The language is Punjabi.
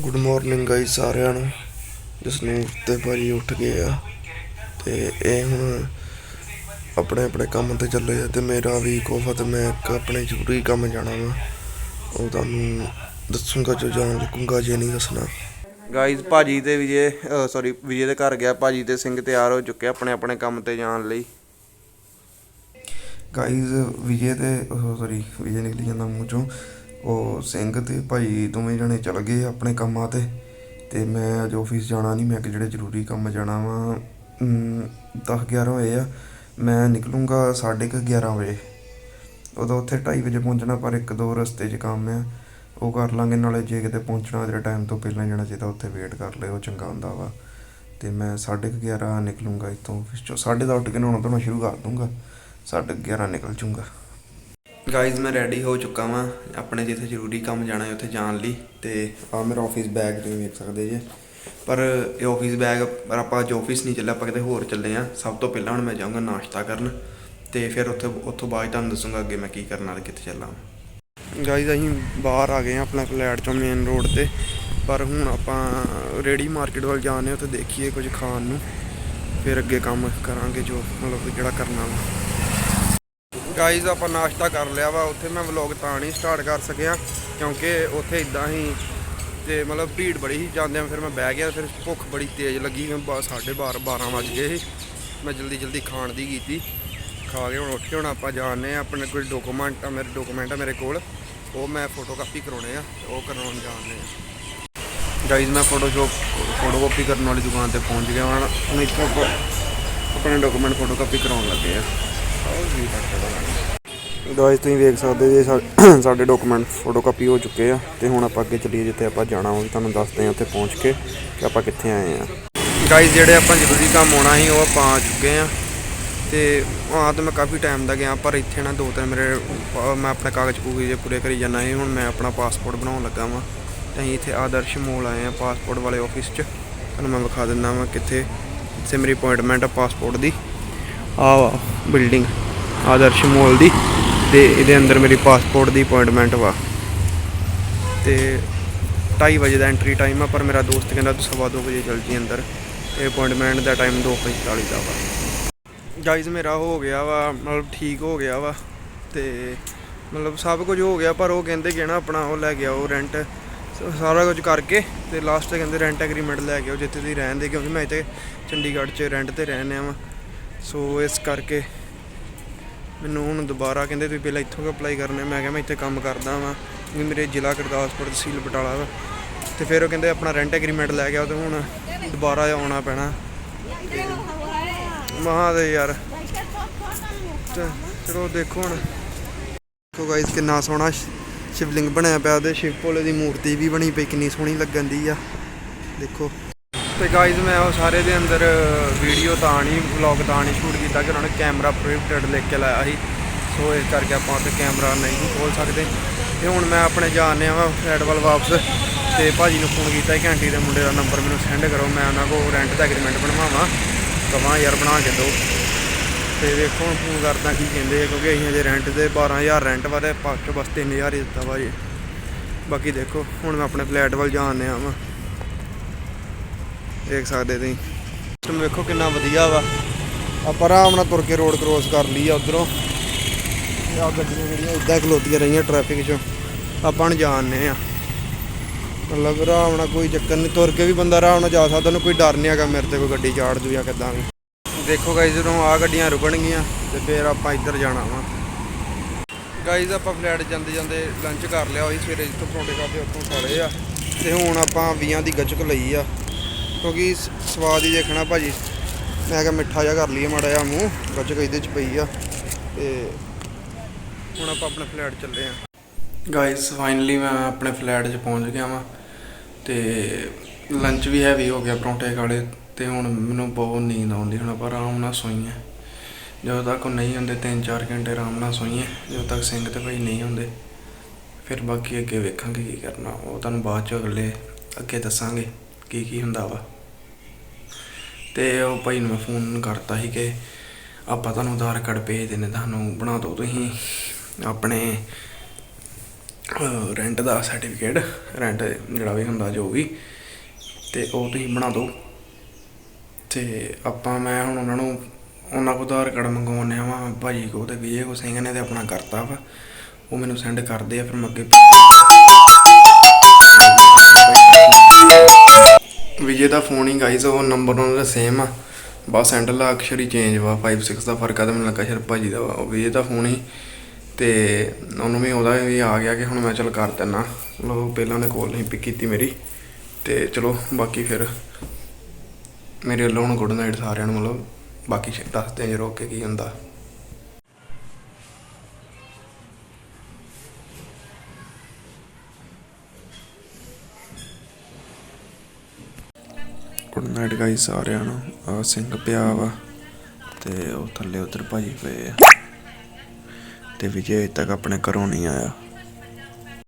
ਗੁੱਡ ਮਾਰਨਿੰਗ ਗਾਇਸ ਸਾਰਿਆਂ ਨੂੰ। ਜਸਨੂਰ ਤੇ ਭਾਜੀ ਉੱਠ ਗਏ ਆ। ਤੇ ਇਹ ਹੁਣ ਆਪਣੇ ਆਪਣੇ ਕੰਮ ਤੇ ਚੱਲੇ ਆ ਤੇ ਮੇਰਾ ਵੀ ਤੇ ਮੈਂ ਇੱਕ ਆਪਣੇ ਜ਼ਰੂਰੀ ਕੰਮ ਜਾਣਾ ਵਾ। ਉਹ ਤੁਹਾਨੂੰ ਦੱਸੂਗਾ ਜੋ ਜਾਣ ਲੱਗੂਗਾ ਜੇ ਨਹੀਂ ਦੱਸਣਾ। ਗਾਇਸ ਭਾਜੀ ਤੇ ਵਿਜੇ ਸੌਰੀ ਵਿਜੇ ਦੇ ਘਰ ਗਿਆ। ਭਾਜੀ ਤੇ ਸਿੰਘ ਤਿਆਰ ਹੋ ਚੁੱਕੇ ਆਪਣੇ ਆਪਣੇ ਕੰਮ ਤੇ ਜਾਣ ਲਈ। ਗਾਇਸ ਵਿਜੇ ਤੇ ਸੌਰੀ ਵਿਜੇ ਨਿਕਲੀ ਜਾਂਦਾ ਮੂੰਹ ਚੋਂ। ਉਹ ਸਿੰਘ ਤੇ ਭਾਈ ਦੋਵੇਂ ਜਣੇ ਚਲ ਗਏ ਆਪਣੇ ਕੰਮਾਂ ਤੇ। ਤੇ ਮੈਂ ਅੱਜ ਆਫਿਸ ਜਾਣਾ ਨਹੀਂ, ਮੈਂ ਕਿ ਜਿਹੜੇ ਜ਼ਰੂਰੀ ਕੰਮ ਜਾਣਾ ਵਾ 10 11 ਹੋਏ ਆ, ਮੈਂ ਨਿਕਲੂੰਗਾ 11:30 ਵਜੇ। ਉਦੋਂ ਉੱਥੇ 2:30 ਵਜੇ ਪਹੁੰਚਣਾ, ਪਰ ਇੱਕ ਦੋ ਰਸਤੇ 'ਚ ਕੰਮ ਆ। ਉਹ ਕਰ ਲਾਂਗੇ, ਨਾਲੇ ਜੇ ਕਿਤੇ ਪਹੁੰਚਣਾ ਜਿਹੜਾ ਟਾਈਮ ਤੋਂ ਪਹਿਲਾਂ ਜਾਣਾ ਚਾਹੀਦਾ, ਉੱਥੇ ਵੇਟ ਕਰ ਲਿਓ, ਚੰਗਾ ਹੁੰਦਾ ਵਾ। ਤੇ ਮੈਂ 11:30 ਨਿਕਲੂੰਗਾ ਇੱਥੋਂ ਆਫਿਸ ਚੋਂ। 10:30 ਉੱਠ ਕੇ ਨਹਾਉਣਾ ਧੋਣਾ ਸ਼ੁਰੂ ਕਰ ਦੂੰਗਾ 11:30 ਨਿਕਲ ਜੂੰਗਾ। ਗਾਇਜ਼ ਮੈਂ ਰੈਡੀ ਹੋ ਚੁੱਕਾ ਵਾਂ ਆਪਣੇ ਜਿੱਥੇ ਜ਼ਰੂਰੀ ਕੰਮ ਜਾਣਾ ਹੈ, ਉੱਥੇ ਜਾਣ ਲਈ ਤੇ ਆ ਮੇਰਾ ਆਫਿਸ ਬੈਗ ਤੁਸੀਂ ਵੇਖ ਸਕਦੇ ਜੇ। ਪਰ ਇਹ ਆਫਿਸ ਬੈਗ ਪਰ ਆਪਾਂ ਅੱਜ ਆਫਿਸ ਨਹੀਂ ਚੱਲੇ ਆਪਾਂ ਕਿਤੇ ਹੋਰ ਚੱਲੇ ਆ। ਸਭ ਤੋਂ ਪਹਿਲਾਂ ਹੁਣ ਮੈਂ ਜਾਊਂਗਾ ਨਾਸ਼ਤਾ ਕਰਨ ਤੇ ਫਿਰ ਉੱਥੇ, ਉੱਥੋਂ ਬਾਅਦ ਤੁਹਾਨੂੰ ਦੱਸੂੰਗਾ ਅੱਗੇ ਮੈਂ ਕੀ ਕਰਨਾ ਤੇ ਕਿੱਥੇ ਚੱਲਾਂ। ਗਾਇਜ਼ ਅਸੀਂ ਬਾਹਰ ਆ ਗਏ ਆ ਆਪਣਾ ਫਲੈਟ ਚੋਂ ਮੇਨ ਰੋਡ ਤੇ। ਪਰ ਹੁਣ ਆਪਾਂ ਰੇੜੀ ਮਾਰਕੀਟ ਵੱਲ ਜਾਣੇ ਉੱਥੇ ਦੇਖੀਏ ਕੁਝ ਖਾਣ ਨੂੰ। ਫਿਰ ਅੱਗੇ ਕੰਮ ਕਰਾਂਗੇ ਜੋ ਮਤਲਬ ਜਿਹੜਾ ਕਰਨਾ ਵਾ। ਗਾਈਜ਼ ਆਪਾਂ ਨਾਸ਼ਤਾ ਕਰ ਲਿਆ ਵਾ। ਉੱਥੇ ਮੈਂ ਵਲੌਗ ਤਾਂ ਨਹੀਂ ਸਟਾਰਟ ਕਰ ਸਕਿਆ, ਕਿਉਂਕਿ ਉੱਥੇ ਇਦਾਂ ਹੀ ਤੇ ਮਤਲਬ ਭੀੜ ਬੜੀ ਸੀ, ਜਾਂਦਿਆਂ ਫਿਰ ਮੈਂ ਬਹਿ ਗਿਆ, ਫਿਰ ਭੁੱਖ ਬੜੀ ਤੇਜ਼ ਲੱਗੀ। ਬਾ 12:30 12 ਵੱਜ ਗਏ ਸੀ। ਮੈਂ ਜਲਦੀ ਜਲਦੀ ਖਾਣ ਦੀ ਕੀਤੀ। ਖਾ ਕੇ ਹੁਣ ਉੱਠ ਕੇ ਹੁਣ ਆਪਾਂ ਜਾਣੇ ਆ, ਆਪਣੇ ਕੋਈ ਡਾਕੂਮੈਂਟ ਆ, ਮੇਰੇ ਡਾਕੂਮੈਂਟ ਆ ਮੇਰੇ ਕੋਲ। ਉਹ ਮੈਂ ਫੋਟੋ ਕਾਪੀ ਕਰਾਉਣੇ ਆ ਉਹ ਕਰਾਉਣ ਜਾਣੇ ਆ। ਗਾਈਜ਼ ਮੈਂ ਫੋਟੋ ਜੋ ਫੋਟੋ ਕਾਪੀ ਕਰਨ ਵਾਲੀ ਦੁਕਾਨ ਤੇ ਪਹੁੰਚ ਗਿਆ ਹੁਣ ਹੁਣ ਇੱਥੋਂ ਆਪਾਂ ਆਪਣੇ ਡਾਕੂਮੈਂਟ ਫੋਟੋ ਕਾਪੀ ਕਰਾਉਣ ਲੱਗੇ ਆ। ਗਾਇਸ ਤੁਸੀਂ ਵੇਖ ਸਕਦੇ ਜੇ ਸਾਡੇ ਡਾਕੂਮੈਂਟ ਫੋਟੋ ਕਾਪੀ ਹੋ ਚੁੱਕੇ ਆ ਤੇ ਹੁਣ ਆਪਾਂ ਅੱਗੇ ਚੱਲੀਏ ਜਿੱਥੇ ਆਪਾਂ ਜਾਣਾ ਉਹ ਵੀ ਤੁਹਾਨੂੰ ਦੱਸਦੇ ਆ ਉੱਥੇ ਪਹੁੰਚ ਕੇ ਕਿ ਆਪਾਂ ਕਿੱਥੇ ਆਏ ਆ। ਗਾਇਸ ਜਿਹੜੇ ਆਪਾਂ ਜ਼ਰੂਰੀ ਕੰਮ ਆਉਣਾ ਸੀ ਉਹ ਆਪਾਂ ਆ ਚੁੱਕੇ ਆ ਤੇ ਆ ਤਾਂ ਮੈਂ ਕਾਫੀ ਟਾਈਮ ਦਾ ਗਿਆ ਪਰ ਇੱਥੇ ਨਾ ਦੋ ਤਿੰਨ ਮੇਰੇ ਮੈਂ ਆਪਣੇ ਕਾਗਜ਼ ਕੂਗਜ਼ ਜੇ ਪੂਰੇ ਕਰੀ ਜਾਣਾ ਸੀ, ਹੁਣ ਮੈਂ ਆਪਣਾ ਪਾਸਪੋਰਟ ਬਣਾਉਣ ਲੱਗਾ ਵਾਂ। ਤੇ ਅਸੀਂ ਇੱਥੇ ਆਦਰਸ਼ ਮੋਲ ਆਏ ਆ ਪਾਸਪੋਰਟ ਵਾਲੇ ਆਫਿਸ 'ਚ। ਤੁਹਾਨੂੰ ਮੈਂ ਵਿਖਾ ਦਿੰਦਾ ਵਾਂ ਕਿੱਥੇ, ਇੱਥੇ ਮੇਰੀ ਅਪਾਇੰਟਮੈਂਟ ਆ ਪਾਸਪੋਰਟ ਦੀ। ਆ ਵਾ। ਬਿਲਡਿੰਗ ਆਦਰਸ਼ ਮੋਲ ਦੀ ਤੇ ਇਹਦੇ ਅੰਦਰ ਮੇਰੀ ਪਾਸਪੋਰਟ ਦੀ ਅਪਾਇੰਟਮੈਂਟ ਵਾ। ਤੇ 2:30 ਵਜੇ ਦਾ ਐਂਟਰੀ ਟਾਈਮ ਆ, ਪਰ ਮੇਰਾ ਦੋਸਤ ਕਹਿੰਦਾ ਤੂੰ ਸਵਾ ਦੋ ਵਜੇ ਚੱਲ ਜੀ ਅੰਦਰ। ਇਹ ਅਪਾਇੰਟਮੈਂਟ ਦਾ ਟਾਈਮ 2:45 ਦਾ ਵਾ। ਗਾਈਜ਼ ਮੇਰਾ ਹੋ ਗਿਆ ਵਾ, ਮਤਲਬ ਠੀਕ ਹੋ ਗਿਆ ਵਾ। ਤੇ ਮਤਲਬ ਸਭ ਕੁਝ ਹੋ ਗਿਆ, ਪਰ ਉਹ ਕਹਿੰਦੇ ਕਿ ਨਾ ਆਪਣਾ ਉਹ ਲੈ ਗਿਆ ਉਹ ਰੈਂਟ ਸਾਰਾ ਕੁਝ ਕਰਕੇ ਤੇ ਲਾਸਟ ਤੇ ਕਹਿੰਦੇ ਰੈਂਟ ਐਗਰੀਮੈਂਟ ਲੈ ਕੇ ਆਓ, ਜਿੱਥੇ ਤੁਸੀਂ ਰਹਿੰਦੇ, ਕਿਉਂਕਿ ਮੈਂ ਇੱਥੇ ਚੰਡੀਗੜ੍ਹ 'ਚ ਰੈਂਟ ਤੇ ਰਹਿਣ ਆ ਵਾ। ਸੋ ਇਸ ਕਰਕੇ ਮੈਨੂੰ ਹੁਣ ਦੁਬਾਰਾ ਕਹਿੰਦੇ ਤੁਸੀਂ ਪਹਿਲਾਂ ਇੱਥੋਂ ਅਪਲਾਈ ਕਰਨਾ ਮੈਂ ਕਿਹਾ ਮੈਂ ਇੱਥੇ ਕੰਮ ਕਰਦਾ ਵਾਂ। ਵੀ ਮੇਰੇ ਜ਼ਿਲ੍ਹਾ ਗੁਰਦਾਸਪੁਰ ਤਹਿਸੀਲ ਬਟਾਲਾ ਵਾ। ਤੇ ਫਿਰ ਉਹ ਕਹਿੰਦੇ ਆਪਣਾ ਰੈਂਟ ਐਗਰੀਮੈਂਟ ਲੈ ਗਿਆ ਤੇ ਹੁਣ ਦੁਬਾਰਾ ਆਉਣਾ ਪੈਣਾ। ਮਹਾ ਦੇ ਯਾਰ ਚਲੋ ਦੇਖੋ ਹੁਣ। ਦੇਖੋ ਗਾਇਸ ਕਿੰਨਾ ਸੋਹਣਾ ਸ਼ਿਵਲਿੰਗ ਬਣਿਆ ਪਿਆ ਉਹਦੇ। ਸ਼ਿਵ ਭੋਲੇ ਦੀ ਮੂਰਤੀ ਵੀ ਬਣੀ ਪਈ, ਕਿੰਨੀ ਸੋਹਣੀ ਲੱਗਣ ਦੀ ਆ। ਦੇਖੋ। ਤੇ ਗਾਇਜ਼ ਮੈਂ ਉਹ ਸਾਰੇ ਦੇ ਅੰਦਰ ਵੀਡੀਓ ਤਾਂ ਨਹੀਂ ਵਲੌਗ ਤਾਂ ਨਹੀਂ ਸ਼ੂਟ ਕੀਤਾ ਕਿ ਉਹਨਾਂ ਨੇ ਕੈਮਰਾ ਪ੍ਰੋਹਿਬਿਟਡ ਲਿਖ ਕੇ ਲਾਇਆ ਸੀ। ਸੋ ਇਸ ਕਰਕੇ ਆਪਾਂ ਉੱਥੇ ਕੈਮਰਾ ਨਹੀਂ ਖੋਲ ਸਕਦੇ। ਤੇ ਹੁਣ ਮੈਂ ਆਪਣੇ ਜਾਣੇ ਵਾਂ ਫਲੈਟ ਵੱਲ ਵਾਪਸ। ਤੇ ਭਾਜੀ ਨੂੰ ਫੋਨ ਕੀਤਾ ਘੰਟੀ ਦੇ ਮੁੰਡੇ ਦਾ ਨੰਬਰ ਮੈਨੂੰ ਸੈਂਡ ਕਰੋ, ਮੈਂ ਉਹਨਾਂ ਕੋਲ ਰੈਂਟ ਦਾ ਐਗਰੀਮੈਂਟ ਬਣਵਾਵਾਂ। ਕਵਾਂ, ਯਾਰ, ਬਣਾ ਕੇ ਦਿਓ। ਤੇ ਵੇਖੋ ਹੁਣ ਫੋਨ ਕਰਦਾ ਕੀ ਕਹਿੰਦੇ ਕਿਉਂਕਿ ਅਸੀਂ ਅਜੇ ਰੈਂਟ ਦੇ 12000 ਰੈਂਟ ਵਾਲੇ ਪਾਸਟ ਬਸ 3000 ਹੀ ਦਿੱਤਾ ਭਾਜੀ। ਬਾਕੀ ਦੇਖੋ, ਹੁਣ ਮੈਂ ਆਪਣੇ ਫਲੈਟ ਵੱਲ ਜਾਣੇ ਆ ਵਾਂ। ਦੇਖ ਸਕਦੇ ਤੁਸੀਂ। ਸਿਸਟਮ ਵੇਖੋ ਕਿੰਨਾ ਵਧੀਆ ਵਾ। ਆਪਾਂ ਆਰਾਮ ਨਾਲ ਤੁਰ ਕੇ ਰੋਡ ਕ੍ਰੋਸ ਕਰ ਲਈ ਆ ਉਧਰੋਂ। ਤੇ ਆ ਗੱਡੀਆਂ ਜਿਹੜੀਆਂ ਇੱਦਾਂ ਖਲੋਤੀਆਂ ਰਹੀਆਂ ਟ੍ਰੈਫਿਕ 'ਚੋਂ। ਆਪਾਂ ਹੁਣ ਜਾਣਨੇ ਆ ਮਤਲਬ ਆਰਾਮ ਨਾਲ ਕੋਈ ਚੱਕਰ ਨਹੀਂ, ਤੁਰ ਕੇ ਵੀ ਬੰਦਾ ਆਰਾਮ ਨਾਲ ਜਾ ਸਕਦਾ, ਉਹਨੂੰ ਕੋਈ ਡਰ ਨਹੀਂ ਹੈਗਾ ਮੇਰੇ ਤੇ ਕੋਈ ਗੱਡੀ ਚਾੜ ਦੂ ਜਾਂ ਕਿੱਦਾਂ ਵੀ। ਦੇਖੋ ਗਾਇਜ਼ ਜਦੋਂ ਆ ਗੱਡੀਆਂ ਰੁਕਣਗੀਆਂ, ਤੇ ਫਿਰ ਆਪਾਂ ਇੱਧਰ ਜਾਣਾ ਵਾ। ਗਾਇਜ਼ ਆਪਾਂ ਫਲੈਟ ਜਾਂਦੇ ਜਾਂਦੇ ਲੰਚ ਕਰ ਲਿਆ ਹੋਈ ਸਵੇਰੇ ਜਿੱਥੋਂ ਪਰੌਂਠੇ ਖਾਦੇ ਉੱਥੋਂ ਖਾਲੇ ਆ। ਤੇ ਹੁਣ ਆਪਾਂ 20 ਦੀ ਗੱਚਕ ਲਈ ਆ। ਕਿਉਂਕਿ ਸਵਾਦ ਹੀ ਦੇਖਣਾ ਭਾਜੀ। ਮੈਂ ਕਿਹਾ ਮਿੱਠਾ ਜਿਹਾ ਕਰ ਲਈਏ ਮਾੜਾ ਜਿਹਾ ਮੂੰਹ ਗੱਚਕ ਇਹਦੇ ਚ ਪਈ ਆ। ਤੇ ਹੁਣ ਆਪਾਂ ਆਪਣੇ ਫਲੈਟ ਚੱਲੇ ਆ। ਗਾਇਸ ਫਾਈਨਲੀ ਮੈਂ ਆਪਣੇ ਫਲੈਟ 'ਚ ਪਹੁੰਚ ਗਿਆ ਵਾਂ। ਤੇ ਲੰਚ ਵੀ ਹੈਵੀ ਹੋ ਗਿਆ ਪਰੌਂਠੇ ਕਾਲੇ, ਤੇ ਹੁਣ ਮੈਨੂੰ ਬਹੁਤ ਨੀਂਦ ਆਉਂਦੀ ਹੁਣ ਆਪਾਂ ਆਰਾਮ ਨਾਲ ਸੋਈਏ। ਜਦੋਂ ਤੱਕ ਉਹ ਨਹੀਂ ਹੁੰਦੇ 3-4 ਘੰਟੇ ਆਰਾਮ ਨਾਲ ਸੋਈਏ, ਜਦੋਂ ਤੱਕ ਸਿੰਘ ਤੇ ਭਾਈ ਨਹੀਂ ਹੁੰਦੇ। ਫਿਰ ਬਾਕੀ ਅੱਗੇ ਵੇਖਾਂਗੇ ਕੀ ਕਰਨਾ, ਉਹ ਤੁਹਾਨੂੰ ਬਾਅਦ ਚ ਅਗਲੇ ਅੱਗੇ ਦੱਸਾਂਗੇ। ਕੀ ਕੀ ਹੁੰਦਾ ਵਾ। ਤੇ ਉਹ ਭਾਈ ਨੂੰ ਮੈਂ ਫੋਨ ਕਰਤਾ ਸੀ ਕਿ ਆਪਾਂ ਤੁਹਾਨੂੰ ਆਧਾਰ ਕਾਰਡ ਭੇਜ ਦਿੰਦੇ ਤੁਹਾਨੂੰ ਬਣਾ ਦਿਓ ਤੁਸੀਂ ਆਪਣੇ ਰੈਂਟ ਦਾ ਸਰਟੀਫਿਕੇਟ ਰੈਂਟ ਜਿਹੜਾ ਵੀ ਹੁੰਦਾ ਜੋ ਵੀ, ਤੇ ਉਹ ਤੁਸੀਂ ਬਣਾ ਦਿਓ। ਤੇ ਆਪਾਂ ਮੈਂ ਹੁਣ ਉਹਨਾਂ ਨੂੰ ਉਹਨਾਂ ਕੋਲ ਆਧਾਰ ਕਾਰਡ ਮੰਗਵਾਉਂਦੇ ਵਾ, ਭਾਜੀ ਕੋ ਤੇ ਵਿਜੇ ਕੋ ਸਿੰਘ ਨੇ ਤੇ ਆਪਣਾ ਕਰਤਾ ਵਾ, ਉਹ ਮੈਨੂੰ ਸੈਂਡ ਕਰਦੇ ਆ, ਫਿਰ ਮੈਂ ਅੱਗੇ ਵਿਜੇ ਦਾ ਫੋਨ ਹੀ ਗਾਈਸ ਉਹ ਨੰਬਰ ਉਹਨਾਂ ਦਾ ਸੇਮ ਆ। ਬਸ ਹੈਂਡਲ ਅਕਸ਼ਰ ਹੀ ਚੇਂਜ ਵਾ 5 6 ਦਾ ਫ਼ਰਕ ਆ ਤੇ ਮੈਨੂੰ ਲੱਗਾ ਸ਼ਾਇਦ ਭਾਜੀ ਦਾ ਵਾ, ਉਹ ਵਿਜੇ ਦਾ ਫੋਨ ਹੀ। ਤੇ ਉਹਨੂੰ ਵੀ ਉਹਦਾ ਵੀ ਆ ਗਿਆ ਕਿ ਹੁਣ ਮੈਂ ਚੱਲ ਕਰ ਦਿੰਨਾ। ਲੋ ਪਹਿਲਾਂ ਨੇ ਕੋਲ ਨਹੀਂ ਪਿਕ ਕੀਤੀ ਮੇਰੀ। ਤੇ ਚਲੋ, ਬਾਕੀ ਫਿਰ ਮੇਰੇ ਵੱਲੋਂ ਹੁਣ ਗੁੱਡ ਨਾਈਟ ਸਾਰਿਆਂ ਨੂੰ, ਮਤਲਬ ਬਾਕੀ ਦੱਸਦੇ ਹਾਂ ਜਦੋਂ ਕਿ ਕੀ ਹੁੰਦਾ। ਗੁੱਡ ਨਾਈਟ ਗਾਈਸ ਸਾਰਿਆਂ ਨੂੰ। ਆ ਸਿੰਘ ਪਿਆ ਵਾ ਤੇ ਉਹ ਥੱਲੇ ਉਧਰ ਭਾਜੀ ਪਏ ਆ। ਤੇ ਵਿਜੇ ਅਜੇ ਤੱਕ ਆਪਣੇ ਘਰੋਂ ਨਹੀਂ ਆਇਆ।